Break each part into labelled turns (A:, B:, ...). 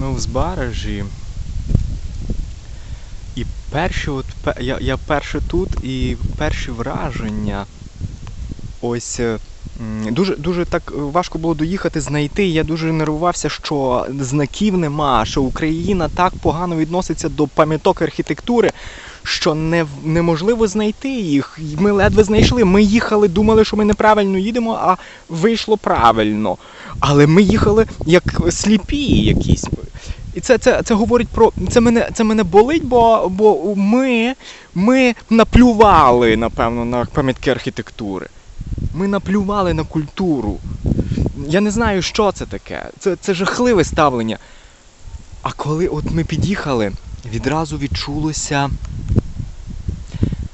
A: Ми в збережі. І перші от, я, я перше тут, і перші враження. Ось. е, Дуже, дуже так важко було доїхати, знайти. Я дуже нервувався, що знаків нема, що Україна так погано відноситься до пам'яток архітектури, що не, неможливо знайти їх. Ми ледве знайшли. Ми їхали, думали, що ми неправильно їдемо, а вийшло правильно. Але ми їхали як сліпі якісь. І це, це, це говорить про. Це мене, це мене болить, бо, бо ми, ми наплювали, напевно, на пам'ятки архітектури. Ми наплювали на культуру. Я не знаю, що це таке. Це, це жахливе ставлення. А коли от ми під'їхали, відразу відчулося.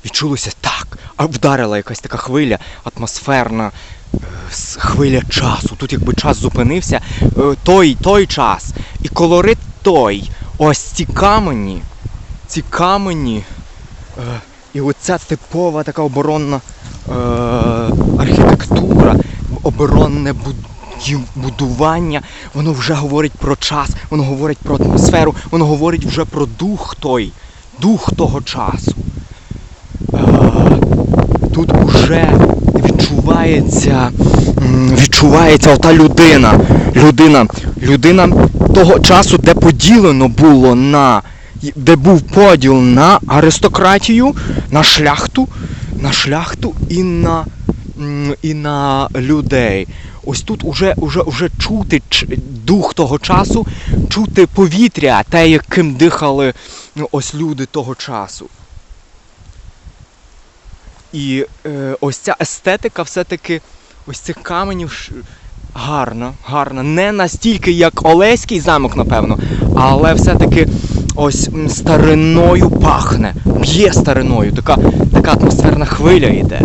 A: Відчулося так. А вдарила якась така хвиля, атмосферна е, хвиля часу. Тут якби час зупинився, е, той, той час. І колорит той. Ось ці камені. Ці камені. Е, і оця типова така оборонна архітектура, оборонне буд- будування, воно вже говорить про час, воно говорить про атмосферу, воно говорить вже про дух той, дух того часу. Е, тут уже відчувається, відчувається ота людина. Людина, людина того часу, де поділено було на. Де був поділ на аристократію, на шляхту, на шляхту і на, і на людей. Ось тут уже, уже, уже чути дух того часу, чути повітря, те, яким дихали ось люди того часу. І е, ось ця естетика все-таки ось цих каменів гарна, гарна. Не настільки, як Олеський замок, напевно, але все-таки ось стариною пахне. Б'є стариною. Така, така атмосферна хвиля йде.